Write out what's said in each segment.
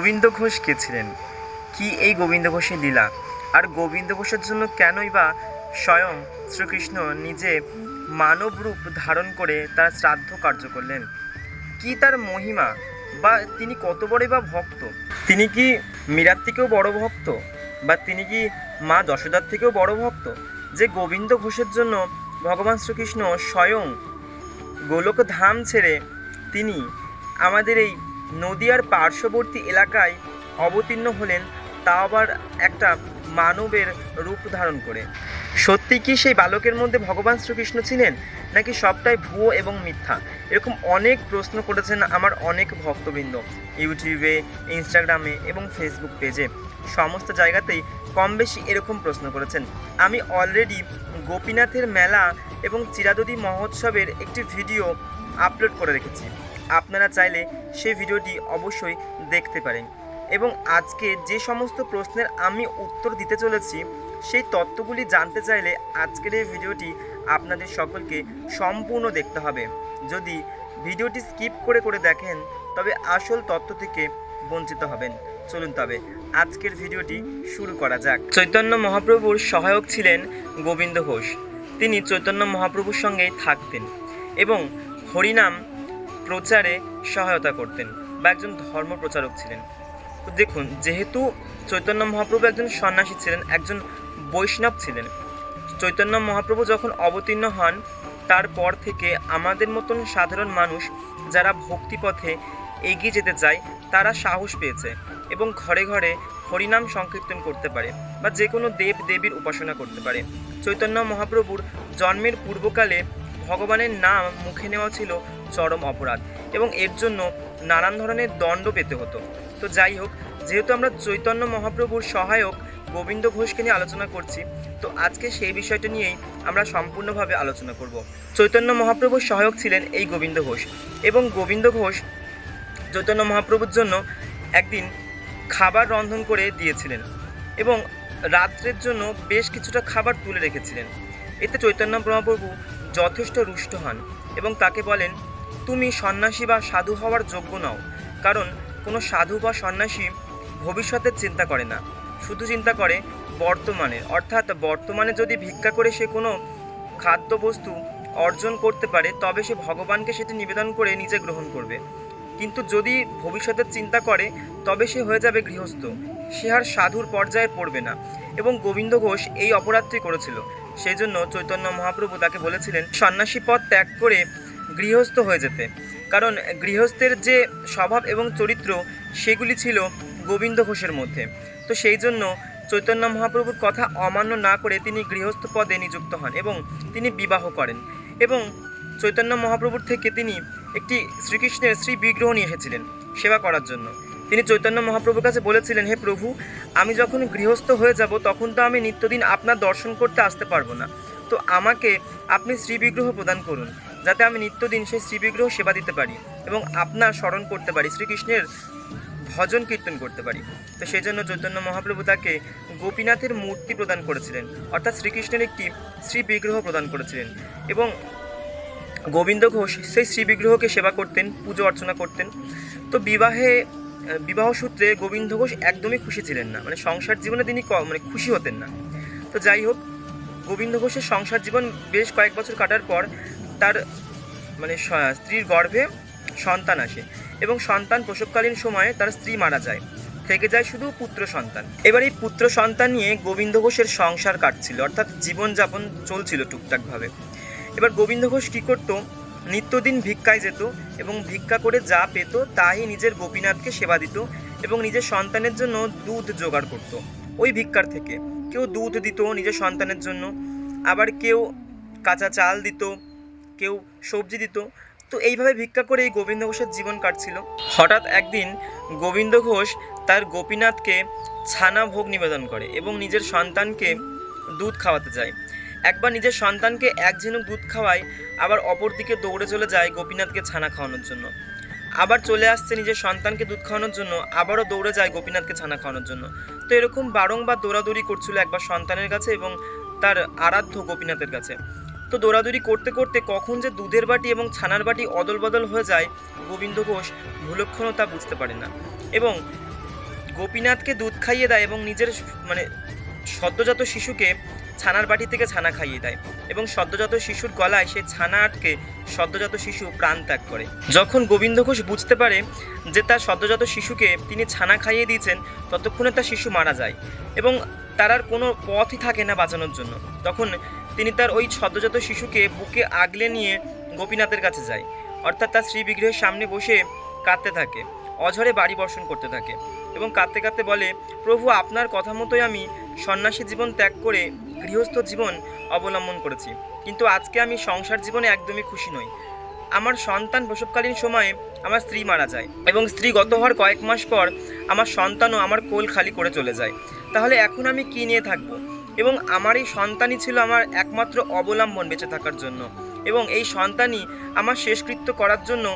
গোবিন্দ ঘোষ কে ছিলেন? কি এই গোবিন্দ ঘোষের লীলা? আর গোবিন্দ ঘোষের জন্য কেনই বা স্বয়ং শ্রীকৃষ্ণ নিজে মানব রূপ ধারণ করে তার শ্রাদ্ধ কার্য করলেন? কি তার মহিমা? বা তিনি কত বড়ই বা ভক্ত? তিনি কি মীরার থেকেও বড় ভক্ত? বা তিনি কি মা যশোদার থেকেও বড় ভক্ত? যে গোবিন্দ ঘোষের জন্য ভগবান শ্রীকৃষ্ণ স্বয়ং গোলক ধাম ছেড়ে তিনি আমাদের এই নদিয়ার পার্শ্ববর্তী এলাকায় অবতীর্ণ হলেন, তা আবার একটা মানবের রূপ ধারণ করে। সত্যি কি সেই বালকের মধ্যে ভগবান শ্রীকৃষ্ণ ছিলেন, নাকি সবটাই ভুয়ো এবং মিথ্যা? এরকম অনেক প্রশ্ন করেছেন আমার অনেক ভক্তবৃন্দ, ইউটিউবে, ইনস্টাগ্রামে এবং ফেসবুক পেজে। সমস্ত জায়গাতেই কম বেশি এরকম প্রশ্ন করেছেন। আমি অলরেডি গোপীনাথের মেলা এবং চিরাদদি মহোৎসবের একটি ভিডিও আপলোড করে রেখেছি। আপনারা চাইলে সেই ভিডিওটি অবশ্যই দেখতে পারেন। এবং আজকে যে সমস্ত প্রশ্নের আমি উত্তর দিতে চলেছি, সেই তত্ত্বগুলি জানতে চাইলে আজকের এই ভিডিওটি আপনাদের সকলকে সম্পূর্ণ দেখতে হবে। যদি ভিডিওটি স্কিপ করে করে দেখেন, তবে আসল তত্ত্ব থেকে বঞ্চিত হবেন। চলুন তবে আজকের ভিডিওটি শুরু করা যাক। চৈতন্য মহাপ্রভুর সহায়ক ছিলেন গোবিন্দ ঘোষ। তিনি চৈতন্য মহাপ্রভুর সঙ্গেই থাকতেন এবং হরিনাম প্রচারে সহায়তা করতেন বা একজন ধর্ম প্রচারক ছিলেন। তো দেখুন, যেহেতু চৈতন্য মহাপ্রভু একজন সন্ন্যাসী ছিলেন, একজন বৈষ্ণব ছিলেন। চৈতন্য মহাপ্রভু যখন অবতীর্ণ হন, তারপর থেকে আমাদের মতন সাধারণ মানুষ যারা ভক্তিপথে এগিয়ে যেতে চায়, তারা সাহস পেয়েছে এবং ঘরে ঘরে হরিনাম সংকীর্তন করতে পারে বা যে কোনো দেব দেবীর উপাসনা করতে পারে। চৈতন্য মহাপ্রভুর জন্মের পূর্বকালে ভগবানের নাম মুখে নেওয়া ছিল চরম অপরাধ এবং এর জন্য নানান ধরনের দণ্ড পেতে হতো। তো যাই হোক, যেহেতু আমরা চৈতন্য মহাপ্রভুর সহায়ক গোবিন্দ ঘোষকে নিয়ে আলোচনা করছি, তো আজকে সেই বিষয়টা নিয়েই আমরা সম্পূর্ণভাবে আলোচনা করব। চৈতন্য মহাপ্রভুর সহায়ক ছিলেন এই গোবিন্দ ঘোষ এবং গোবিন্দ ঘোষ চৈতন্য মহাপ্রভুর জন্য একদিন খাবার রন্ধন করে দিয়েছিলেন এবং রাত্রের জন্য বেশ কিছুটা খাবার তুলে রেখেছিলেন। এতে চৈতন্য মহাপ্রভু যথেষ্ট রুষ্ট হন এবং তাকে বলেন, তুমি সন্ন্যাসী বা সাধু হওয়ার যোগ্য নও, কারণ কোনো সাধু বা সন্ন্যাসী ভবিষ্যতের চিন্তা করে না। শুধু চিন্তা করে বর্তমানের অর্থাৎ বর্তমানে যদি ভিক্ষা করে সে কোনো খাদ্যবস্তু অর্জন করতে পারে, তবে সে ভগবানকে সেটি নিবেদন করে নিজে গ্রহণ করবে। কিন্তু যদি ভবিষ্যতের চিন্তা করে, তবে সে হয়ে যাবে গৃহস্থ। সে আর সাধুর পর্যায়ে পড়বে না। এবং গোবিন্দ ঘোষ এই অপরাধটি করেছিল। সেই জন্য চৈতন্য মহাপ্রভু তাকে বলেছিলেন, সন্ন্যাসী পদ ত্যাগ করে গৃহস্থ হয়ে যেতে। কারণ গৃহস্থের যে স্বভাব এবং চরিত্র, সেগুলি ছিল গোবিন্দ ঘোষের মধ্যে। তো সেই জন্য চৈতন্য মহাপ্রভুর কথা অমান্য না করে তিনি গৃহস্থ পদে নিযুক্ত হন এবং তিনি বিবাহ করেন। এবং চৈতন্য মহাপ্রভুর থেকে তিনি একটি শ্রীকৃষ্ণের শ্রী বিগ্রহ নিয়ে এসেছিলেন সেবা করার জন্য। তিনি চৈতন্য মহাপ্রভুর কাছে বলেছিলেন, হে প্রভু, আমি যখন গৃহস্থ হয়ে যাব, তখন তো আমি নিত্যদিন আপনার দর্শন করতে আসতে পারব না। তো আমাকে আপনি শ্রীবিগ্রহ প্রদান করুন, যাতে আমি নিত্যদিন সেই শ্রীবিগ্রহ সেবা দিতে পারি এবং আপনার স্মরণ করতে পারি, শ্রীকৃষ্ণের ভজন কীর্তন করতে পারি। তো সেই জন্য চৈতন্য মহাপ্রভু তাকে গোপীনাথের মূর্তি প্রদান করেছিলেন, অর্থাৎ শ্রীকৃষ্ণের একটি শ্রী বিগ্রহ প্রদান করেছিলেন এবং গোবিন্দ ঘোষ সেই শ্রীবিগ্রহকে সেবা করতেন, পুজো অর্চনা করতেন। তো বিবাহে বিবাহ সূত্রে গোবিন্দ ঘোষ একদমই খুশি ছিলেন না। মানে সংসার জীবনে তিনি মানে খুশি হতেন না। তো যাই হোক, গোবিন্দ ঘোষের সংসার জীবন বেশ কয়েক বছর কাটার পর তার মানে স্ত্রীর গর্ভে সন্তান আসে এবং সন্তান প্রসবকালীন সময়ে তার স্ত্রী মারা যায়। থেকে যায় শুধু পুত্র সন্তান। এবার এই পুত্র সন্তান নিয়ে গোবিন্দ ঘোষের সংসার কাটছিল, অর্থাৎ জীবনযাপন চলছিল টুকটাকভাবে। এবার গোবিন্দ ঘোষ কী করতো নিত্যদিন ভিক্ষায় যেত এবং ভিক্ষা করে যা পেত তাই নিজের গোপীনাথকে সেবা দিত এবং নিজের সন্তানের জন্য দুধ জোগাড় করত। ওই ভিক্ষার থেকে কেউ দুধ দিত নিজের সন্তানের জন্য, আবার কেউ কাঁচা চাল দিত, কেউ সবজি দিত। তো এইভাবে ভিক্ষা করে এই গোবিন্দ ঘোষের জীবন কাটছিল। হঠাৎ একদিন গোবিন্দ ঘোষ তার গোপীনাথকে ছানা ভোগ নিবেদন করে এবং নিজের সন্তানকে দুধ খাওয়াতে যায়। একবার নিজের সন্তানকে এক ঝিনুক দুধ খাওয়ায়, আবার অপর দিকে দৌড়ে চলে যায় গোপীনাথকে ছানা খাওয়ানোর জন্য। আবার চলে আসছে নিজের সন্তানকে দুধ খাওয়ানোর জন্য, আবারও দৌড়ে যায় গোপীনাথকে ছানা খাওয়ানোর জন্য। তো এরকম বারংবার দৌড়াদৌড়ি করছিল একবার সন্তানের কাছে এবং তার আরাধ্য গোপীনাথের কাছে। তো দৌড়াদৌড়ি করতে করতে কখন যে দুধের বাটি এবং ছানার বাটি অদল বদল হয়ে যায়, গোবিন্দ ঘোষ ভুলক্ষণও তা বুঝতে পারে না। এবং গোপীনাথকে দুধ খাইয়ে দেয় এবং নিজের মানে সদ্যজাত শিশুকে ছানার বাটি থেকে ছানা খাইয়ে দেয় এবং সদ্যজাত শিশুর গলায় সে ছানা আটকে সদ্যজাত শিশু প্রাণ ত্যাগ করে। যখন গোবিন্দ ঘোষ বুঝতে পারে যে তার সদ্যজাত শিশুকে তিনি ছানা খাইয়ে দিয়েছেন, ততক্ষণে তার শিশু মারা যায় এবং তার আর কোনো পথই থাকে না বাঁচানোর জন্য। তখন তিনি তার ওই সদ্যজাত শিশুকে বুকে আগলে নিয়ে গোপীনাথের কাছে যায়। অর্থাৎ তার শ্রী বিগ্রহের সামনে বসে কাঁদতে থাকে, অঝরে বাড়ি বর্ষণ করতে থাকে এবং কাঁদতে কাঁদতে বলে, প্রভু, আপনার কথা মতোই আমি সন্ন্যাসী জীবন ত্যাগ করে গৃহস্থ জীবন অবলম্বন করেছি। কিন্তু আজকে আমি সংসার জীবনে একদমই খুশি নই। আমার সন্তান প্রসবকালীন সময়ে আমার স্ত্রী মারা যায় এবং স্ত্রী গত হওয়ার কয়েক মাস পর আমার সন্তানও আমার কোল খালি করে চলে যায়। তাহলে এখন আমি কি নিয়ে থাকব? এবং আমার এই সন্তানই ছিল আমার একমাত্র অবলম্বন বেঁচে থাকার জন্য। এবং এই সন্তানই আমার শেষকৃত্য করার জন্য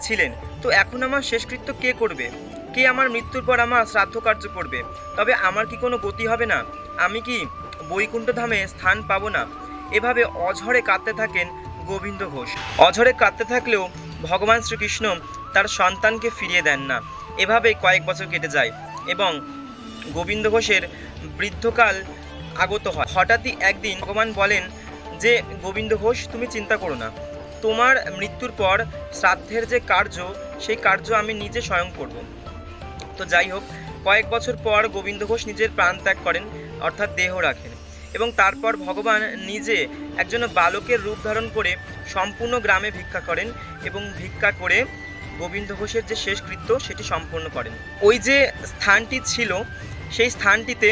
ছিলেন। তো এখন আমার শেষকৃত্য কে করবে? কে আমার মৃত্যুর পর আমার শ্রাদ্ধ কার্য করবে? তবে আমার কি কোনো গতি হবে না? আমি কি বৈকুণ্ঠ ধামে স্থান পাবো না? এভাবে অঝরে কাঁদতে থাকেন গোবিন্দ ঘোষ। অঝরে কাঁদতে থাকলেও ভগবান শ্রীকৃষ্ণ তার সন্তানকে ফিরিয়ে দেন না। এভাবে কয়েক বছর কেটে যায় এবং গোবিন্দ ঘোষের বৃদ্ধকাল আগত হয়। হঠাৎই একদিন ভগবান বলেন যে, গোবিন্দ ঘোষ, তুমি চিন্তা করো না। তোমার মৃত্যুর পর শ্রাদ্ধের যে কার্য, সেই কার্য আমি নিজে স্বয়ং করব। তো যাই হোক, কয়েক বছর পর গোবিন্দ ঘোষ নিজের প্রাণ ত্যাগ করেন, অর্থাৎ দেহ রাখেন এবং তারপর ভগবান নিজে একজন বালকের রূপ ধারণ করে সম্পূর্ণ গ্রামে ভিক্ষা করেন এবং ভিক্ষা করে গোবিন্দ ঘোষের যে শেষকৃত্য সেটি সম্পূর্ণ করেন। ওই যে স্থানটি ছিল, সেই স্থানটিতে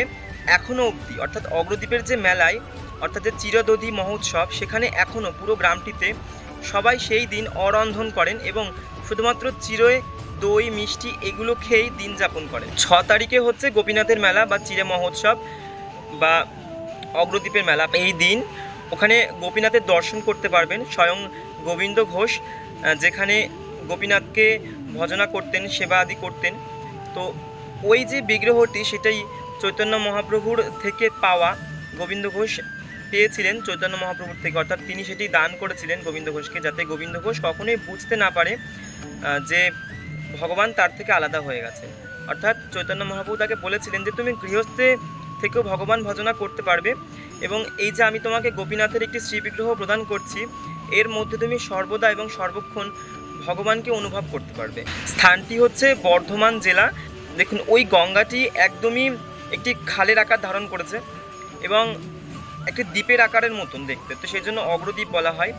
এখনও অবধি, অর্থাৎ অগ্রদ্বীপের যে মেলায়, অর্থাৎ যে চিরদধি মহোৎসব, সেখানে এখনও পুরো গ্রামটিতে সবাই সেই দিন অরন্ধন করেন এবং শুধুমাত্র চিরয়ে দই, মিষ্টি, এগুলো খেয়েই দিন যাপন করে। ছ তারিখে হচ্ছে গোপীনাথের মেলা বা চিরে মহোৎসব বা অগ্রদ্বীপের মেলা। এই দিন ওখানে গোপীনাথের দর্শন করতে পারবেন স্বয়ং গোবিন্দ ঘোষ যেখানে গোপীনাথকে ভজনা করতেন, সেবা আদি করতেন। তো ওই যে বিগ্রহটি, সেটাই চৈতন্য মহাপ্রভুর থেকে পাওয়া গোবিন্দ ঘোষ পেয়েছিলেন চৈতন্য মহাপ্রভুর থেকে। অর্থাৎ তিনি সেটি দান করেছিলেন গোবিন্দ ঘোষকে, যাতে গোবিন্দ ঘোষ কখনোই বুঝতে না পারে যে ভগবান তার থেকে আলাদা হয়ে গেছে। অর্থাৎ চৈতন্য মহাপ্রভু তাকে বলেছিলেন যে, তুমি গৃহস্থে থেকেও ভগবান ভজনা করতে পারবে এবং এই যে আমি তোমাকে গোপীনাথের একটি শ্রীবিগ্রহ প্রদান করছি, এর মধ্যে তুমি সর্বদা এবং সর্বক্ষণ ভগবানকে অনুভব করতে পারবে। স্থানটি হচ্ছে বর্ধমান জেলা। দেখুন, ওই গঙ্গাটি একদমই একটি খালের আকার ধারণ করেছে এবং একটি দ্বীপের আকারের মতন দেখতে। তো সেই জন্য অগ্রদ্বীপ বলা হয়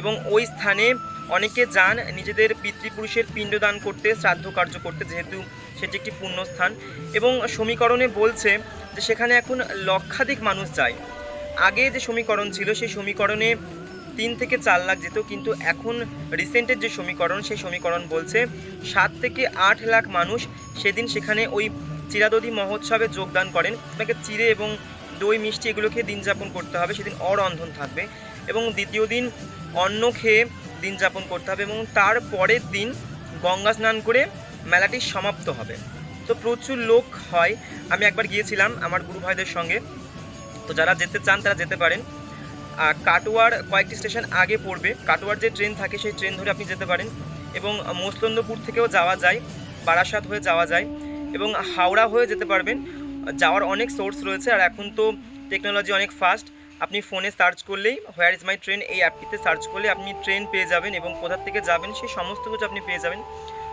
এবং ওই স্থানে অনেকে যান নিজেদের পিতৃপুরুষের পিণ্ডদান করতে, শ্রাদ্ধ কার্য করতে, যেহেতু সেটি একটি পুণ্যস্থান। এবং সমীকরণে বলছে যে সেখানে এখন লক্ষাধিক মানুষ যায়। আগে যে সমীকরণ ছিল, সেই সমীকরণে তিন থেকে চার লাখ যেত, কিন্তু এখন রিসেন্টের যে সমীকরণ, সেই সমীকরণ বলছে সাত থেকে আট লাখ মানুষ সেদিন সেখানে ওই চিরাদধি মহোৎসবে যোগদান করেন। আপনাকে চিড়ে এবং দই, মিষ্টি এগুলো খেয়ে দিন যাপন করতে হবে, সেদিন অরন্ধন থাকবে। এবং দ্বিতীয় দিন অন্ন খেয়ে দিন যাপন করতে হবে এবং তার পরের দিন গঙ্গা স্নান করে মেলাটি সমাপ্ত হবে। তো প্রচুর লোক হয়। আমি একবার গিয়েছিলাম আমার গুরু ভাইদের সঙ্গে। তো যারা যেতে চান তারা যেতে পারেন। আর কাটোয়ার কয়েকটি স্টেশন আগে পড়বে। কাটোয়ার যে ট্রেন থাকে সেই ট্রেন ধরে আপনি যেতে পারেন এবং মসলন্দপুর থেকেও যাওয়া যায়, বারাসাত হয়ে যাওয়া যায় এবং হাওড়া হয়ে যেতে পারবেন। যাওয়ার অনেক সোর্স রয়েছে আর এখন তো টেকনোলজি অনেক ফাস্ট। আপনি ফোনে সার্চ করলেই হোয়ার ইজ মাই ট্রেন এই অ্যাপটিতে সার্চ করলে আপনি ট্রেন পেয়ে যাবেন এবং কোথা থেকে যাবেন সেই সমস্ত কিছু আপনি পেয়ে যাবেন।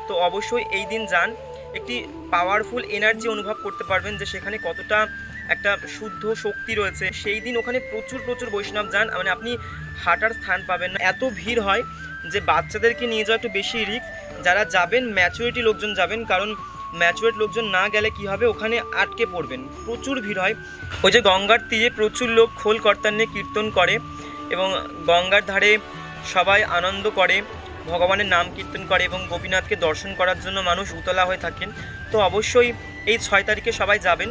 তো অবশ্যই এই দিন যান, একটি পাওয়ারফুল এনার্জি অনুভব করতে পারবেন যে সেখানে কতটা একটা শুদ্ধ শক্তি রয়েছে। সেই দিন ওখানে প্রচুর প্রচুর বৈষ্ণব যান মানে আপনি হাঁটার স্থান পাবেন না। এত ভিড় হয় যে বাচ্চাদেরকে নিয়ে যাওয়া একটু বেশি রিস্ক যারা যাবেন ম্যাচুরিটি লোকজন যাবেন, কারণ ম্যাচুরেট লোকজন না গেলে কি হবে? ওখানে আটকে পড়বেন। প্রচুর ভিড় হয়। ওই যে গঙ্গার তীরে প্রচুর লোক খোল কর্তার নিয়ে কীর্তন করে এবং গঙ্গার ধারে সবাই আনন্দ করে, ভগবানের নাম কীর্তন করে এবং গোপীনাথকে দর্শন করার জন্য মানুষ উতলা হয়ে থাকেন। তো অবশ্যই এই ছয় তারিখে সবাই যাবেন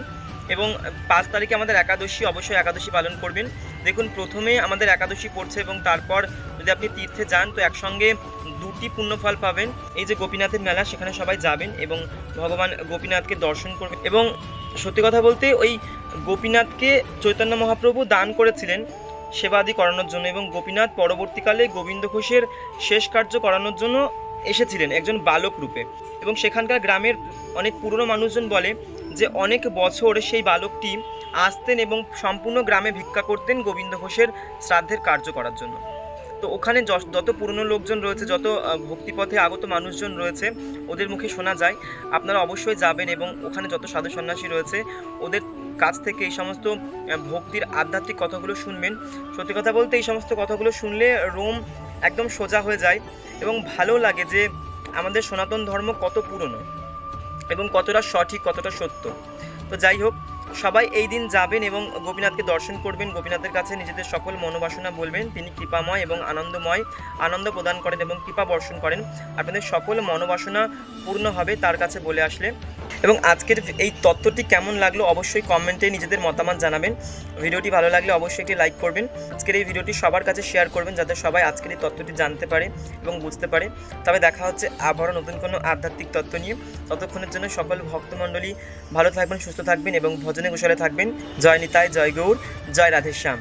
এবং পাঁচ তারিখে আমাদের একাদশী অবশ্যই একাদশী পালন করবেন। দেখুন, প্রথমে আমাদের একাদশী পড়ছে এবং তারপর যদি আপনি তীর্থে যান, তো একসঙ্গে দুটি পুণ্যফল পাবেন। এই যে গোপীনাথের মেলা, সেখানে সবাই যাবেন এবং ভগবান গোপীনাথকে দর্শন করবেন। এবং সত্যি কথা বলতে, ওই গোপীনাথকে চৈতন্য মহাপ্রভু দান করেছিলেন সেবাদি করানোর জন্য এবং গোপীনাথ পরবর্তীকালে গোবিন্দ ঘোষের শেষ কার্য করানোর জন্য এসেছিলেন একজন বালক রূপে। এবং সেখানকার গ্রামের অনেক পুরনো মানুষজন বলে যে, অনেক বছর সেই বালকটি আসতেন এবং সম্পূর্ণ গ্রামে ভিক্ষা করতেন গোবিন্দ ঘোষের শ্রাদ্ধের কার্য করার জন্য। তো ওখানে যত পুরনো লোকজন রয়েছে, যত ভক্তিপথে আগত মানুষজন রয়েছে, ওদের মুখে শোনা যায়। আপনারা অবশ্যই যাবেন এবং ওখানে যত সাধু সন্ন্যাসী রয়েছে, ওদের কাছ থেকে এই সমস্ত ভক্তির আধ্যাত্মিক কথাগুলো শুনবেন। সত্যি কথা বলতে এই সমস্ত কথাগুলো শুনলে রোম একদম সোজা হয়ে যায় এবং ভালো লাগে যে আমাদের সনাতন ধর্ম কত পুরনো এবং কতটা সঠিক, কতটা সত্য। তো যাই হোক সবাই এই দিন যাবেন এবং গোপীনাথকে দর্শন করবেন। গোপীনাথের কাছে নিজেদের সকল মনোবাসনা বলবেন। তিনি কৃপাময় এবং আনন্দময় আনন্দ প্রদান করেন এবং কৃপা বর্ষণ করেন। আপনাদের সকল মনোবাসনা পূর্ণ হবে তার কাছে বলে আসলে। এবং আজকের এই তত্ত্বটি কেমন লাগল অবশ্যই কমেন্টে নিজেদের মতামত জানাবেন। ভিডিওটি ভালো লাগলে অবশ্যই একটি লাইক করবেন। আজকের এই ভিডিওটি সবার কাছে শেয়ার করবেন যাতে সবাই আজকের এই তত্ত্বটি জানতে পারে এবং বুঝতে পারে। তবে দেখা হচ্ছে আবারও নতুন কোনো আধ্যাত্মিক তত্ত্ব নিয়ে। ততক্ষণের জন্য সকল ভক্তমণ্ডলী ভালো থাকবেন, সুস্থ থাকবেন এবং ভজনে কুশলে থাকবেন। জয় নিতাই, জয় গৌর, জয় রাধেশ্যাম।